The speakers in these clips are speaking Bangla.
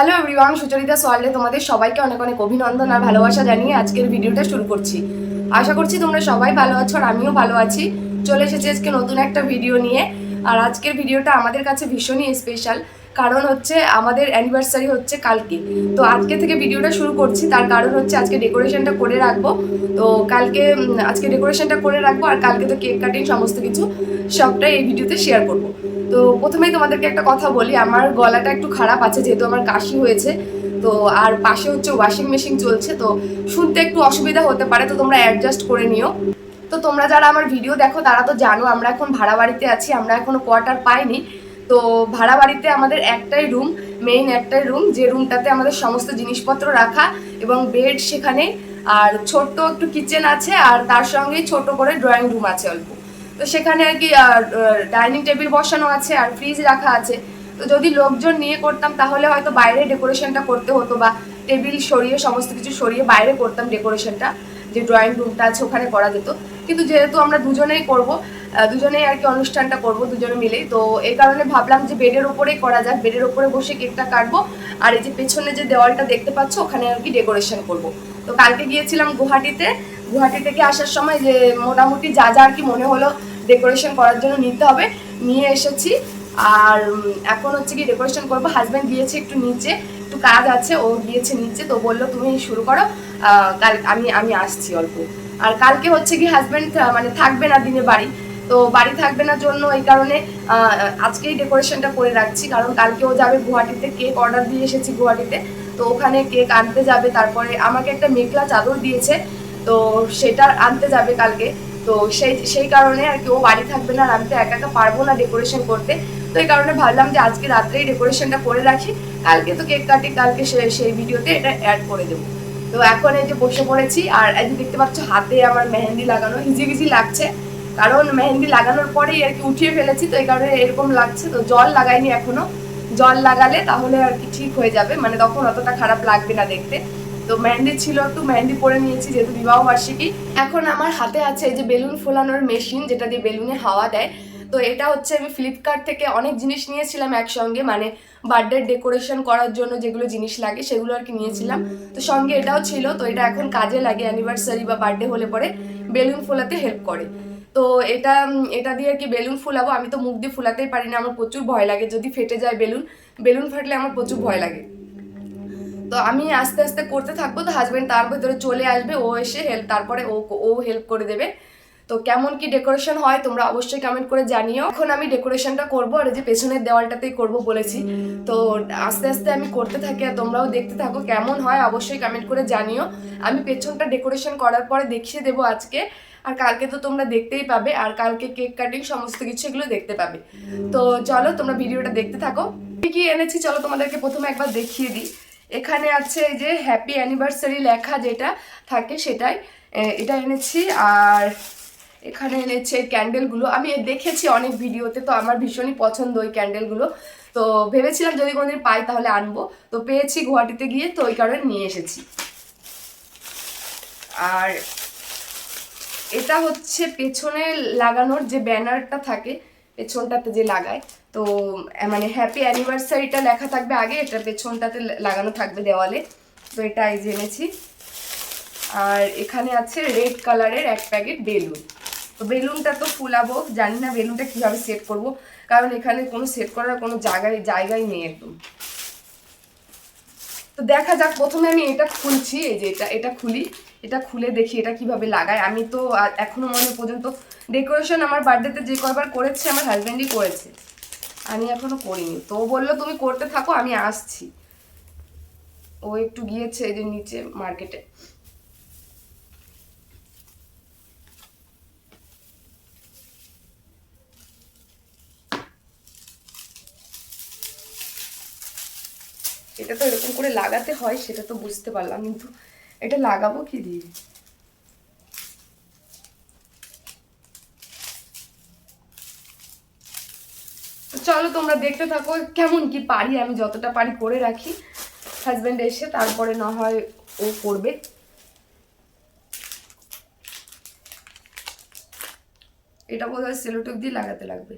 হ্যালো এভরিওয়ান সুচরিতা সোয়ালে তোমাদের সবাইকে অনেক অনেক অভিনন্দন আর ভালোবাসা জানিয়ে আজকের ভিডিওটা শুরু করছি। আশা করছি তোমরা সবাই ভালো আছো আর আমিও ভালো আছি। চলে এসেছি আজকে নতুন একটা ভিডিও নিয়ে। আর আজকের ভিডিওটা আমাদের কাছে ভীষণই স্পেশাল কারণ হচ্ছে আমাদের অ্যানিভার্সারি হচ্ছে কালকে। তো আজকে থেকে ভিডিওটা শুরু করছি, তার কারণ হচ্ছে আজকে ডেকোরেশনটা করে রাখব। তো কালকে আজকে ডেকোরেশনটা করে রাখব আর কালকে তো কেক কাটিং সমস্ত কিছু সবটাই এই ভিডিওতে শেয়ার করব। তো প্রথমেই তোমাদেরকে একটা কথা বলি, আমার গলাটা একটু খারাপ আছে যেহেতু আমার কাশি হয়েছে, তো আর পাশে হচ্ছে ওয়াশিং মেশিন চলছে, তো শুনতে একটু অসুবিধা হতে পারে, তো তোমরা অ্যাডজাস্ট করে নিও। তো তোমরা যারা আমার ভিডিও দেখো, তারা তো জানো আমরা এখন ভাড়া বাড়িতে আছি, আমরা এখনও কোয়ার্টার পাইনি। তো ভাড়া বাড়িতে আমাদের একটাই রুম মেইন একটাই রুম যে রুমটাতে আমাদের সমস্ত জিনিসপত্র রাখা এবং বেড সেখানে, আর ছোট্ট একটু কিচেন আছে, আর তার সঙ্গে ছোট করে ড্রয়িং রুম আছে অল্প। তো সেখানে আর কি ডাইনিং টেবিল বসানো আছে আর ফ্রিজ রাখা আছে। তো যদি লোকজন নিয়ে করতাম, তাহলে হয়তো বাইরে ডেকোরেশনটা করতে হতো বা টেবিল সরিয়ে, সমস্ত কিছু সরিয়ে বাইরে করতাম ডেকোরেশনটা যে ড্রয়িং রুমটা আছে ওখানে করা যেত। কিন্তু যেহেতু আমরা দুজনেই করব দুজনেই আর কি অনুষ্ঠানটা করব, দুজনে মিলেই, তো এই কারণে ভাবলাম যে বেডের ওপরেই করা যাক। বেডের ওপরে বসে কেকটা কাটবো আর এই যে পেছনে যে দেওয়ালটা দেখতে পাচ্ছ, ওখানে আর কি ডেকোরেশন করব। তো কালকে গিয়েছিলাম গুয়াহাটিতে। গুয়াহাটি থেকে আসার সময় যে মোটামুটি যা যা আর কি মনে হলো ডেকোরেশন করার জন্য নিতে হবে। নিয়ে এসেছি। আর এখন হচ্ছে কি ডেকোরেশন করব। হাজব্যান্ড গিয়েছে একটু নিচে, একটু কাজ আছে, ও গিয়েছে নিচে, তো বলল তুমি শুরু করো। কাল, আমি আমি আসছি অল্প। আর কালকে হচ্ছে কি হাজব্যান্ড মানে থাকবে না দিনে বাড়ি। তো বাড়ি থাকবে না জন্য এই কারণে আজকেই ডেকোরেশনটা করে রাখছি। কারণ কালকে ও যাবে গুয়াহাটিতে কেক অর্ডার দিয়ে এসেছি গুয়াহাটিতে। তো ওখানে কেক আনতে যাবে। তারপরে আমাকে একটা মেঘলা চাদর দিয়েছে। তো সেটা আনতে যাবে কালকে। তো সেই সেই কারণে আর কি ও বাড়ি থাকবে না আর আমি তো একা একা পারব না ডেকোরেশন করতে। তো এই কারণে ভাবলাম যে আজকে রাত্রেই ডেকোরেশনটা করে রাখি। কালকে তো কেক কাটি, কালকে সেই ভিডিওতে এটা অ্যাড করে দেবো। তো এখন এই যে বসে পড়েছি, আর এই যে দেখতে পাচ্ছ হাতে আমার মেহেন্দি লাগানো, হিজি হিজি লাগছে। কারণ মেহেন্দি লাগানোর পরেই আর কি উঠিয়ে ফেলেছি, তো এই কারণে এরকম লাগছে। তো জল লাগাইনি এখনও। জল লাগালে তাহলে আর কি ঠিক হয়ে যাবে মানে তখন অতটা খারাপ লাগবে না দেখতে। তো মেহেন্দি ছিল, একটু মেহেন্দি পরে নিয়েছি, যেহেতু বিবাহ বার্ষিকী। এখন আমার হাতে আছে এই যে বেলুন ফোলানোর মেশিন, যেটা দিয়ে বেলুনে হাওয়া দেয়। তো এটা হচ্ছে আমি ফ্লিপকার্ট থেকে অনেক জিনিস নিয়েছিলাম একসঙ্গে মানে বার্থডে ডেকোরেশন করার জন্য যেগুলো জিনিস লাগে, সেগুলো আর কি নিয়েছিলাম। তো সঙ্গে এটাও ছিল, তো এটা এখন কাজে লাগে অ্যানিভার্সারি বা বার্থডে হলে পরে বেলুন ফোলাতে হেল্প করে। তো এটা এটা দিয়ে আর কি বেলুন ফুলাবো, আমি তো মুখ দিয়ে ফুলাতেই পারি না, আমার প্রচুর ভয় লাগে, যদি ফেটে যায় বেলুন বেলুন ফাটলে আমার প্রচুর ভয় লাগে। তো আমি আস্তে আস্তে করতে থাকব, তো হাজব্যান্ড তার ভেতরে চলে আসবে, ও এসে হেল্প তারপরে ও ও হেল্প করে দেবে। তো কেমন কি ডেকোরেশন হয় তোমরা অবশ্যই কমেন্ট করে জানিও। এখন আমি ডেকোরেশনটা করব আর যে পেছনের দেওয়ালটাতেই করব বলেছি। তো আস্তে আস্তে আমি করতে থাকি আর তোমরাও দেখতে থাকো কেমন হয়, অবশ্যই কমেন্ট করে জানিও। আমি পেছনটা ডেকোরেশন করার পরে দেখিয়ে দেবো আজকে। আর কালকে তো তোমরা দেখতেই পাবে আর কালকে কেক কাটিং সমস্ত কিছু এগুলো দেখতে পাবে। তো চলো তোমরা ভিডিওটা দেখতে থাকো। কি এনেছি চলো তোমাদেরকে প্রথমে একবার দেখিয়ে দিই। এখানে আছে এই যে হ্যাপি অ্যানিভার্সারি লেখা যেটা থাকে সেটাই। এটা এনেছি আর এখানে এনেছে ক্যান্ডেলগুলো আমি দেখেছি অনেক ভিডিওতে, তো আমার ভীষণই পছন্দ ওই ক্যান্ডেলগুলো তো ভেবেছিলাম যদি কোনোদিন পাই তাহলে আনব। তো পেয়েছি গুয়াহাটিতে গিয়ে, তো ওই কারণে নিয়ে এসেছি। আর এটা হচ্ছে পেছনে লাগানোর যে ব্যানারটা থাকে, পেছনটাতে যে লাগায় তো মানে হ্যাপি অ্যানিভার্সারিটা লেখা থাকবে আগে, এটা পেছনটাতে লাগানো থাকবে দেওয়ালে। তো এটা যে আর এখানে আছে রেড কালারের এক প্যাকেট বেলুন। তো বেলুনটা তো ফুলাবো, জানি না বেলুনটা কীভাবে সেট করব, কারণ এখানে কোনো সেট করার কোনো জায়গায় জায়গায় নেই একদম। তো দেখা যাক, প্রথমে আমি এটা খুলছি, এই যে এটা এটা খুলি। এটা খুলে দেখি এটা কীভাবে লাগায়। আমি তো আ- এখনও মনে পর্যন্ত ডেকোরেশন আমার বার্থডেতে যে কয়বার করেছে, আমার হাজব্যান্ডই করেছে। আমি এখনও করিনি। তো বলল, তুমি করতে থাকো, আমি আসছি। ও একটু গিয়েছে এই যে নিচে মার্কেটে এটা তো এরকম করে লাগাতে হয়, সেটা তো বুঝতে পারলাম, কিন্তু এটা লাগাবো কি দিয়ে? চলো তোমরা দেখতে থাকো কেমন কি পারি আমি যতটা পারি করে রাখি। হাজব্যান্ড এসে তারপরে না হয় ও করবে। এটা বোধ হয় সেলোটেপ দিয়ে লাগাতে লাগবে।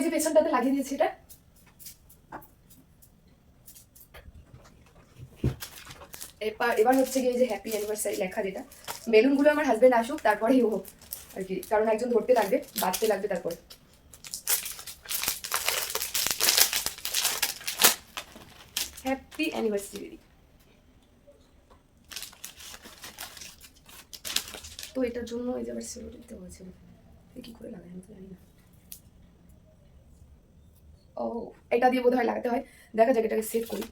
এই যে পেছনটাতে লাগিয়ে দিয়েছি এটা। এবার এবার হচ্ছে গিয়ে যে হ্যাপি অ্যানিভার্সারি লেখা যেটা, বেলুনগুলো আমার হাজবেন্ড আসুক, তারপরেই ও আর কি, কারণ একজন ধরতে লাগবে বাঁচতে লাগবে তারপর। হ্যাপি অ্যানিভার্সারি তো এটার জন্য এই যে আবার সেলো দিতে হয়েছিল কি করে লাগাই আমি তো জানি না। ও, এটা দিয়ে বোধহয় লাগাতে হয়। দেখা যাক এটাকে সেট করি।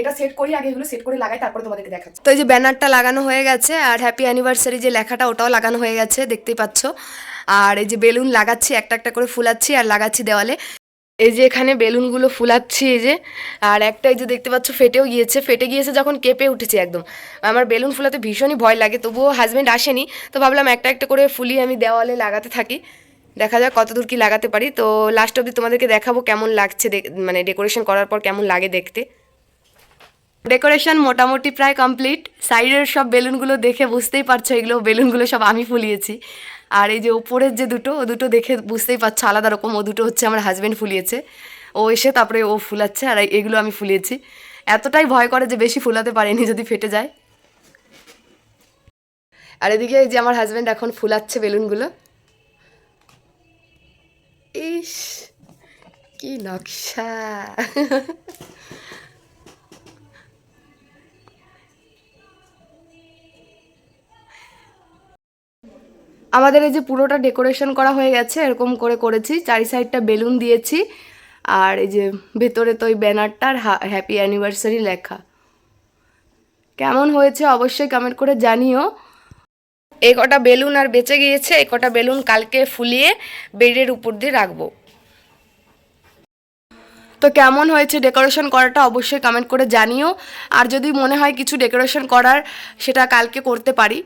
এটা সেট করি, আগে এগুলো সেট করে লাগাই, তারপরে তোমাদেরকে দেখাচ্ছি। তো এই যে ব্যানারটা লাগানো হয়ে গেছে, আর হ্যাপি অ্যানিভার্সারি যে লেখাটা, ওটাও লাগানো হয়ে গেছে, দেখতেই পাচ্ছ। আর এই যে বেলুন লাগাচ্ছি, একটা একটা করে ফুলাচ্ছি, আর লাগাচ্ছি দেওয়ালে। এই যে এখানে বেলুনগুলো ফুলাচ্ছি, এই যে, আর একটা এই যে দেখতে পাচ্ছ, ফেটেও গিয়েছে। ফেটে গিয়েছে যখন কেঁপে উঠেছে একদম। আমার বেলুন ফুলাতে ভীষণই ভয় লাগে, তবুও হাজব্যান্ড আসেনি, তো ভাবলাম একটা একটা করে ফুলিয়ে আমি দেওয়ালে লাগাতে থাকি। দেখা যাক কত দূর কি লাগাতে পারি। তো লাস্ট অবধি তোমাদেরকে দেখাবো কেমন লাগছে মানে ডেকোরেশন করার পর কেমন লাগে দেখতে। ডেকোরেশন মোটামুটি প্রায় কমপ্লিট সাইডের সব বেলুনগুলো দেখে বুঝতেই পারছ এগুলো বেলুনগুলো সব আমি ফুলিয়েছি। আর এই যে ওপরের যে দুটো ও দুটো দেখে বুঝতেই পারছ আলাদা রকম ও দুটো হচ্ছে আমার হাজব্যান্ড ফুলিয়েছে। ও এসে তারপরে ও ফুলাচ্ছে আর এগুলো আমি ফুলিয়েছি। এতটাই ভয় করে যে বেশি ফুলাতে পারিনি যদি ফেটে যায়। আর এদিকে এই যে আমার হাজব্যান্ড এখন ফুলাচ্ছে বেলুনগুলো। ইস, কি নকশা। আমাদের এই যে পুরোটা ডেকোরেশন করা হয়ে গেছে, এরকম করে করেছি। চারি সাইডটা বেলুন দিয়েছি, আর এই যে ভেতরে তো ওই ব্যানারটার হ্যাপি অ্যানিভার্সারি লেখা। কেমন হয়েছে অবশ্যই কমেন্ট করে জানিও। এই কটা বেলুন আর বেঁচে গিয়েছে এই কটা বেলুন কালকে ফুলিয়ে বেডের উপর দিয়ে রাখব। তো কেমন হয়েছে ডেকোরেশন করাটা অবশ্যই কমেন্ট করে জানিও। আর যদি মনে হয় কিছু ডেকোরেশন করার, সেটা কালকে করতে পারি।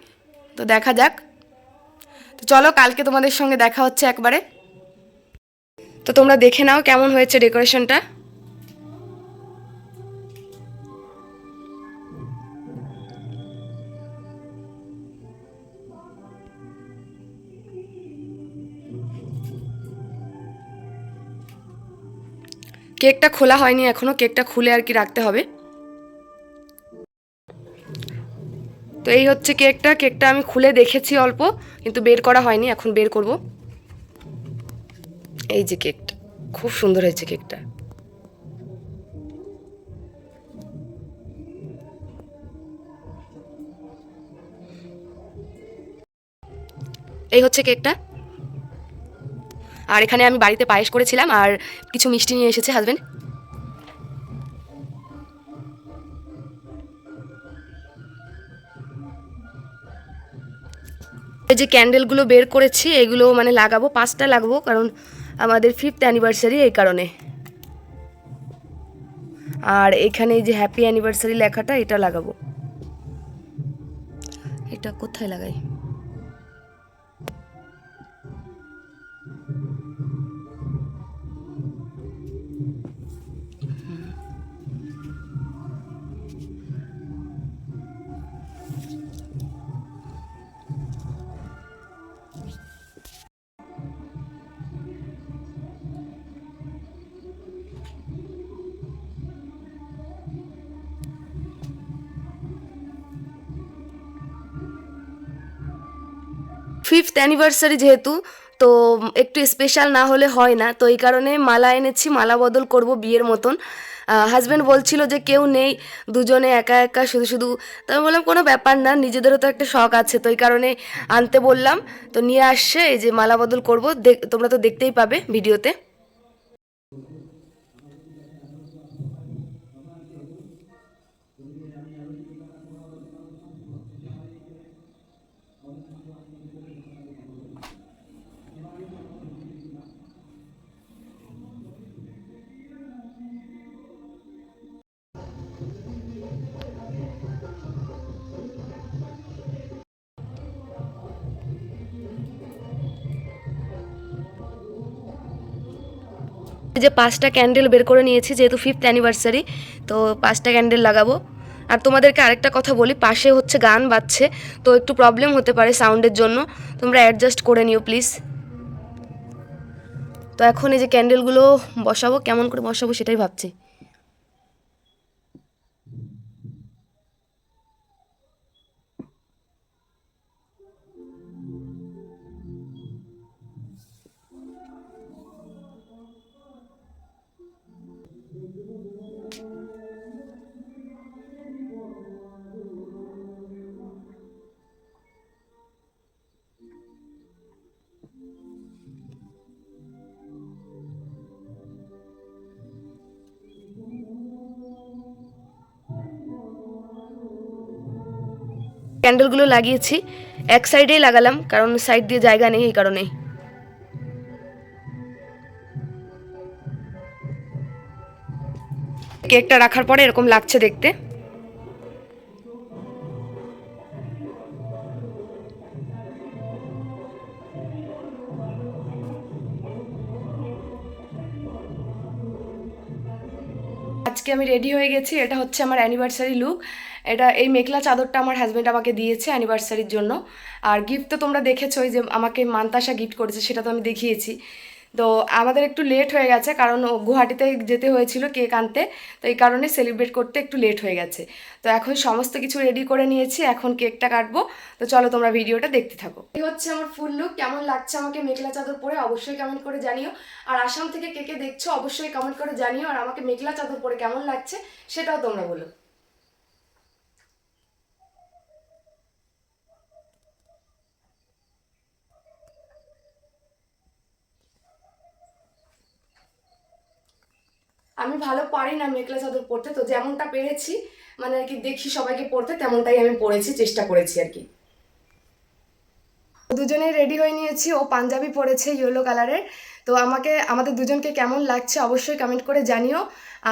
তো দেখা যাক। তো চলো কালকে তোমাদের সঙ্গে দেখা হচ্ছে একবারে। তো তোমরা দেখে নাও কেমন হয়েছে ডেকোরেশনটা। কেকটা খোলা হয়নি, এখনও কেকটা খুলে আর কি রাখতে হবে। তো এই হচ্ছে কেকটা কেকটা আমি খুলে দেখেছি অল্প, কিন্তু বের করা হয়নি, এখন বের করব। এই যে কেকটা, খুব সুন্দর হয়েছে কেকটা। এই হচ্ছে কেকটা। আর এখানে আমি বাড়িতে পায়েস করেছিলাম আর কিছু মিষ্টি নিয়ে এসেছে হাজবেন্ড। এই যে ক্যান্ডেলগুলো বের করেছি, এগুলো মানে লাগাবো, পাঁচটা লাগাবো, কারণ আমাদের ফিফথ অ্যানিভার্সারি এই কারণে। আর এখানে এই যে হ্যাপি অ্যানিভার্সারি লেখাটা, এটা লাগাবো। এটা কোথায় লাগাই? ফিফথ অ্যানিভার্সারি যেহেতু, তো একটু স্পেশাল না হলে হয় না। তো এই কারণে মালা এনেছি, মালা বদল করব বিয়ের মতন। হাজব্যান্ড বলছিল যে কেউ নেই, দুজনে একা একা শুধু শুধু, তো আমি বললাম, কোনো ব্যাপার না, নিজেদেরও তো একটা শখ আছে। তো এই কারণে আনতে বললাম, তো নিয়ে আসছে, এই যে মালা বদল করব তোমরা তো দেখতেই পাবে ভিডিওতে। যে পাঁচটা ক্যান্ডেল বের করে নিয়েছি, যেহেতু ফিফথ অ্যানিভার্সারি তো পাঁচটা ক্যান্ডেল লাগাবো। আর তোমাদেরকে আরেকটা কথা বলি, পাশে হচ্ছে গান বাজছে, তো একটু প্রবলেম হতে পারে সাউন্ডের জন্য। তোমরা অ্যাডজাস্ট করে নিও প্লিজ তো এখন এই যে ক্যান্ডেলগুলো বসাবো, কেমন করে বসাবো সেটাই ভাবছি। ক্যান্ডেলগুলো লাগিয়েছি। এক সাইডেই লাগালাম, কারণ সাইড দিয়ে জায়গা নেই এই কারণেই কেকটা রাখার পরে এরকম লাগছে দেখতে। আজকে আমি রেডি হয়ে গেছি, এটা হচ্ছে আমার অ্যানিভার্সারি লুক। এটা এই মেঘলা চাদরটা আমার হাজব্যান্ড আমাকে দিয়েছে অ্যানিভার্সারির জন্য। আর গিফট তো তোমরা দেখেছোই যে আমাকে মান্তাসা গিফট করেছে, সেটা তো আমি দেখিয়েছি। তো আমাদের একটু লেট হয়ে গেছে, কারণ গুয়াহাটিতে যেতে হয়েছিল কেক আনতে, তো এই কারণে সেলিব্রেট করতে একটু লেট হয়ে গেছে। তো এখন সমস্ত কিছু রেডি করে নিয়েছি, এখন কেকটা কাটবো। তো চলো তোমরা ভিডিওটা দেখতে থাকো। এই হচ্ছে আমার ফুল লুক কেমন লাগছে আমাকে মেঘলা চাদর পরে অবশ্যই কমেন্ট করে জানিও। আর আসাম থেকে কেকে দেখছ, অবশ্যই কমেন্ট করে জানিও। আর আমাকে মেঘলা চাদর পরে কেমন লাগছে, সেটাও তোমরা বলো। আমি ভালো পারি না মেঘলা চাদর পরতে, তো যেমনটা পেরেছি মানে আর কি দেখি সবাইকে পরতে, তেমনটাই আমি পরেছি, চেষ্টা করেছি আর কি। দুজনেই রেডি হয়ে নিয়েছি, ও পাঞ্জাবি পরেছে ইয়েলো কালারের তো আমাকে, আমাদের দুজনকে কেমন লাগছে অবশ্যই কমেন্ট করে জানিও।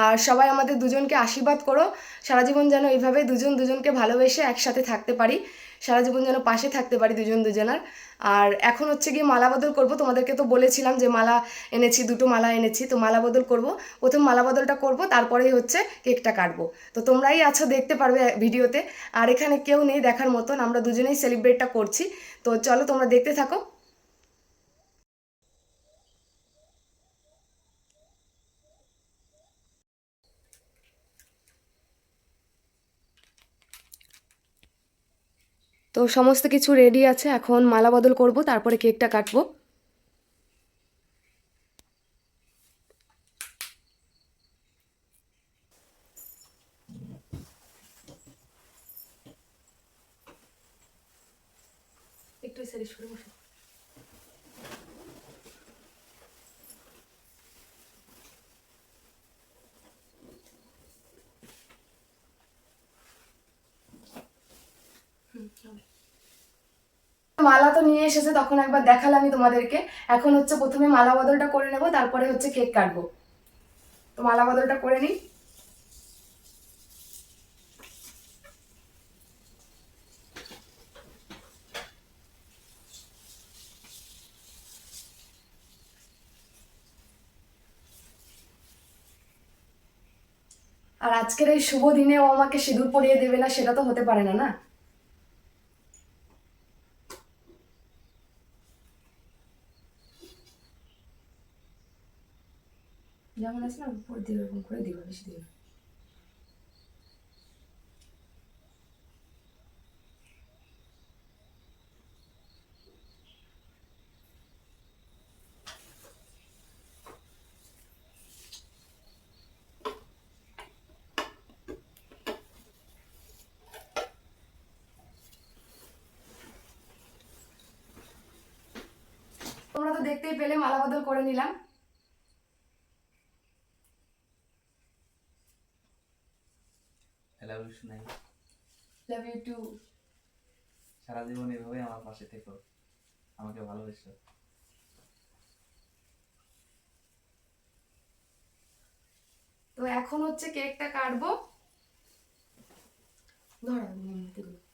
আর সবাই আমাদের দুজনকে আশীর্বাদ করো। সারা জীবন যেন এইভাবে দুজন দুজনকে ভালোবেসে একসাথে থাকতে পারি। সারা জীবন যেন পাশে থাকতে পারি দুজন দুজনার। আর এখন হচ্ছে গিয়ে মালা বদল করব। তোমাদেরকে তো বলেছিলাম যে মালা এনেছি, দুটো মালা এনেছি, তো মালা বদল করব। প্রথম মালা বদলটা করব, তারপরেই হচ্ছে কেকটা কাটবো। তো তোমরাই আছো, দেখতে পারবে ভিডিওতে। আর এখানে কেউ নেই দেখার মতন, আমরা দুজনেই সেলিব্রেটটা করছি। তো চলো তোমরা দেখতে থাকো। তো সমস্ত কিছু রেডি আছে এখন মালা বদল করব তারপরে কেকটা কাটবো একটু সারি সরে বসে মালা তো নিয়ে এসেছে, তখন একবার দেখালামই তোমাদেরকে। এখন হচ্ছে প্রথমে মালা বদলটা করে নেব, তারপরে হচ্ছে কেক কাটবো। তো মালা বদলটা করে নিই। আর আজকের এই শুভ দিনে ও আমাকে সিঁদুর পরিয়ে দেবে না, সেটা তো হতে পারে না না? যেমন আছে না, উপর দিয়ে এরকম করে দিবা, বেশি দিবা তোমরা তো দেখতেই পেলে, মালা বদল করে নিলাম। ইউ শোনাই লাভ ইউ টু সারা জীবন এভাবে আমার পাশে থেকো। আমাকে ভালোবেসো। তো এখন হচ্ছে কেকটা কাটবো। ধরো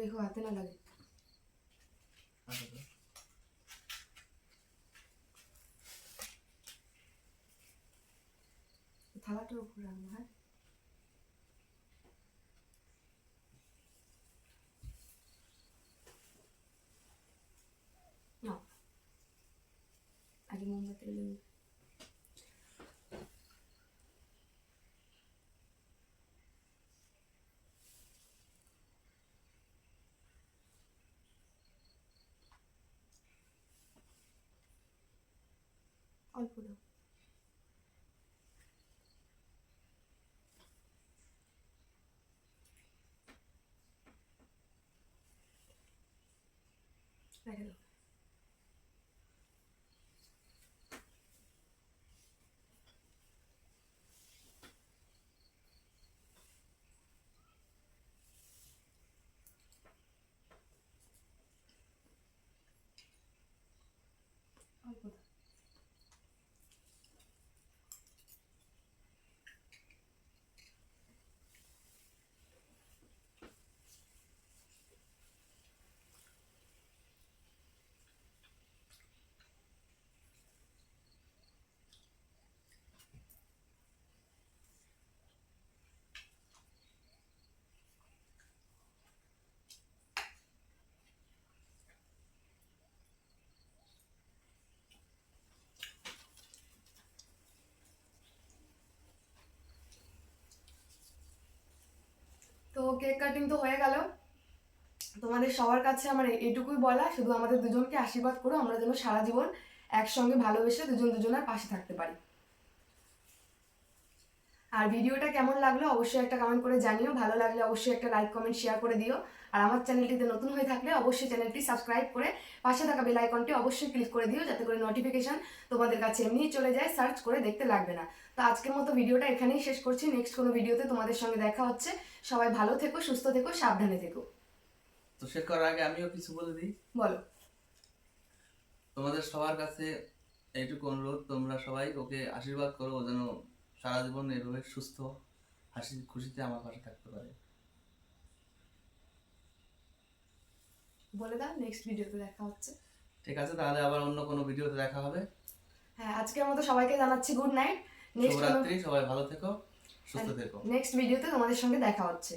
দেখো হাতে না লাগে। থালাটার উপর রাখব হ্যাঁ। আগে মোমবাতি অল্প দাও রেখে দাও অল্প দাও তো কেক কাটিং তো হয়ে গেল। তোমাদের সবার কাছে আমার এটুকুই বলা, শুধু আমাদের দুজনকে আশীর্বাদ করো, আমরা যেন সারা জীবন একসঙ্গে ভালোবেসে দুজন দুজনের পাশে থাকতে পারি। আর ভিডিওটা কেমন লাগল অবশ্যই একটা কমেন্ট করে জানিও, ভালো লাগলে অবশ্যই একটা লাইক কমেন্ট শেয়ার করে দিও। আর আমার চ্যানেলটিতে নতুন হয়ে থাকলে অবশ্যই চ্যানেলটি সাবস্ক্রাইব করে পাশে থাকা বেল আইকনটি অবশ্যই ক্লিক করে দিও যাতে করে নোটিফিকেশন তোমাদের কাছে এমনিই চলে যায় সার্চ করে দেখতে লাগবে না। তো আজকের মতো ভিডিওটা এখানেই শেষ করছি। নেক্সট কোনো ভিডিওতে তোমাদের সঙ্গে দেখা হচ্ছে। সবাই ভালো থেকো সুস্থ থেকো সাবধানে থেকো। তো শেষ করার আগে আমিও কিছু বলে দিই। বলো। তোমাদের সবার কাছে এইটুকু অনুরোধ তোমরা সবাই ওকে আশীর্বাদ করো ও যেন সারা জীবন এভাবে সুস্থ হাসি খুশিতে আমার পাশে থাকতে পারে। বলে দাও নেক্সট ভিডিওতে দেখা হচ্ছে। ঠিক আছে তাহলে আবার অন্য কোনো ভিডিওতে দেখা হবে। হ্যাঁ আজকের মতো সবাইকে জানাচ্ছি গুড নাইট নেক্সট রাত্রি সবাই ভালো থেকো সুস্থ থেকো। নেক্সট ভিডিওতে তোমাদের সঙ্গে দেখা হচ্ছে।